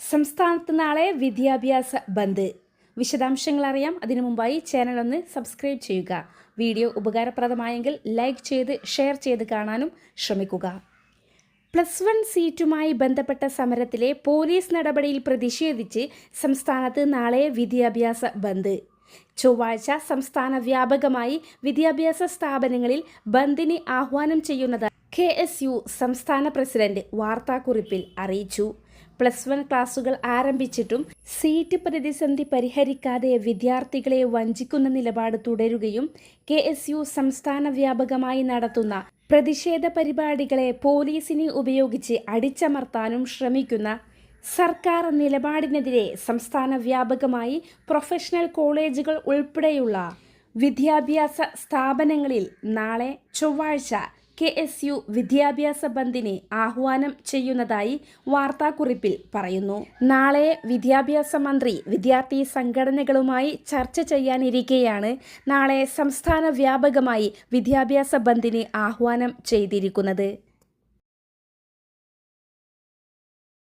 സംസ്ഥാനത്ത് നാളെ വിദ്യാഭ്യാസ ബന്ദ്. വിശദാംശങ്ങൾ അറിയാം. അതിനു മുമ്പായി ചാനൽ ഒന്ന് സബ്സ്ക്രൈബ് ചെയ്യുക. വീഡിയോ ഉപകാരപ്രദമായെങ്കിൽ ലൈക്ക് ചെയ്ത് ഷെയർ ചെയ്ത് കാണാനും ശ്രമിക്കുക. പ്ലസ് വൺ സീറ്റുമായി ബന്ധപ്പെട്ട സമരത്തിലെ പോലീസ് നടപടിയിൽ പ്രതിഷേധിച്ച് സംസ്ഥാനത്ത് നാളെ വിദ്യാഭ്യാസ ബന്ദ്. ചൊവ്വാഴ്ച സംസ്ഥാന വ്യാപകമായി വിദ്യാഭ്യാസ സ്ഥാപനങ്ങളിൽ ബന്ദിന് ആഹ്വാനം ചെയ്യുന്നത് കെ എസ് യു സംസ്ഥാന പ്രസിഡന്റ് വാർത്താക്കുറിപ്പിൽ അറിയിച്ചു. പ്ലസ് വൺ ക്ലാസുകൾ ആരംഭിച്ചിട്ടും സീറ്റ് പ്രതിസന്ധി പരിഹരിക്കാതെ വിദ്യാർത്ഥികളെ വഞ്ചിക്കുന്ന നിലപാട് തുടരുകയും കെ എസ് യു സംസ്ഥാന വ്യാപകമായി നടത്തുന്ന പ്രതിഷേധ പരിപാടികളെ പോലീസിനെ ഉപയോഗിച്ച് അടിച്ചമർത്താനും ശ്രമിക്കുന്ന സർക്കാർ നിലപാടിനെതിരെ സംസ്ഥാന വ്യാപകമായി പ്രൊഫഷണൽ കോളേജുകൾ ഉൾപ്പെടെയുള്ള വിദ്യാഭ്യാസ സ്ഥാപനങ്ങളിൽ നാളെ ചൊവ്വാഴ്ച കെ എസ് യു വിദ്യാഭ്യാസ ബന്ദിനെ ആഹ്വാനം ചെയ്യുന്നതായി വാർത്താക്കുറിപ്പിൽ പറയുന്നു. നാളെ വിദ്യാഭ്യാസ മന്ത്രി വിദ്യാർത്ഥി സംഘടനകളുമായി ചർച്ച ചെയ്യാനിരിക്കെയാണ് നാളെ സംസ്ഥാന വ്യാപകമായി വിദ്യാഭ്യാസ ബന്ദിന് ആഹ്വാനം ചെയ്തിരിക്കുന്നത്.